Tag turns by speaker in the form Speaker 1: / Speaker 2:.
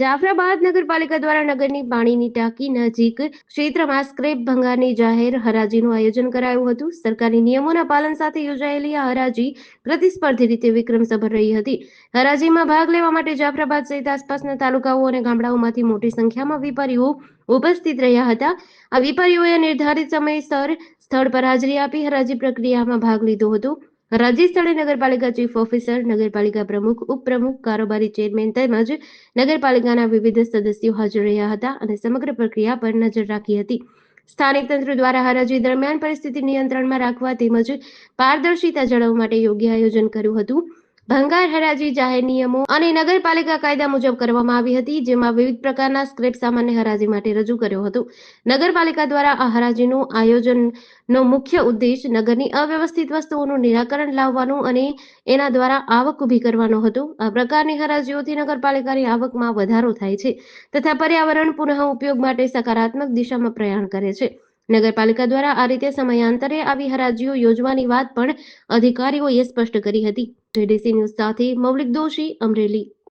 Speaker 1: જાફરાબાદ નગરપાલિકા દ્વારા નગરની પાણીની ટાંકી નજીક ક્ષેત્રમાં સ્ક્રેપ ભંગારની જાહેર હરાજીનું આયોજન કરાયું હતું. સરકારી નિયમોના પાલન સાથે યોજાયેલી આ હરાજી પ્રતિસ્પર્ધી રીતે વિક્રમસભર રહી હતી. હરાજીમાં ભાગ લેવા માટે જાફરાબાદ સહિત આસપાસના તાલુકાઓ અને ગામડાઓમાંથી મોટી સંખ્યામાં વેપારીઓ ઉપસ્થિત રહ્યા હતા. આ વેપારીઓએ નિર્ધારિત સમયસર સ્થળ પર હાજરી આપી હરાજી પ્રક્રિયામાં ભાગ લીધો હતો. સ્થળે નગરપાલિકા ચીફ ઓફિસર, નગરપાલિકા પ્રમુખ, ઉપપ્રમુખ, કારોબારી ચેરમેન તેમજ નગરપાલિકાના વિવિધ સદસ્યો હાજર રહ્યા હતા અને સમગ્ર પ્રક્રિયા પર નજર રાખી હતી. સ્થાનિક તંત્ર દ્વારા હરાજી દરમિયાન પરિસ્થિતિ નિયંત્રણમાં રાખવા તેમજ પારદર્શિતા જાળવવા માટે યોગ્ય આયોજન કર્યું હતું. ભંગાર હરાજી જાહેર નિયમો અને નગરપાલિકા કાયદા મુજબ કરવામાં આવી હતી, જેમાં વિવિધ પ્રકારના સ્ક્રેપ સામાન્ય હરાજી માટે રજૂ કર્યો હતો. નગરપાલિકા દ્વારા આ હરાજીનું આયોજનનો મુખ્ય ઉદ્દેશ નગરની અવ્યવસ્થિત વસ્તુઓનું નિરાકરણ લાવવાનું અને એના દ્વારા આવક ઊભી કરવાનો હતો. આ પ્રકારની હરાજીઓથી નગરપાલિકાની આવકમાં વધારો થાય છે તથા પર્યાવરણ પુનઃ ઉપયોગ માટે સકારાત્મક દિશામાં પ્રયાણ કરે છે. નગરપાલિકા દ્વારા આ રીતે સમયાંતરે આવી હરાજીઓ યોજવાની વાત પણ અધિકારીઓએ સ્પષ્ટ કરી હતી. જેડીસી ન્યૂઝ સાથે મૌલિક દોશી અમરેલી.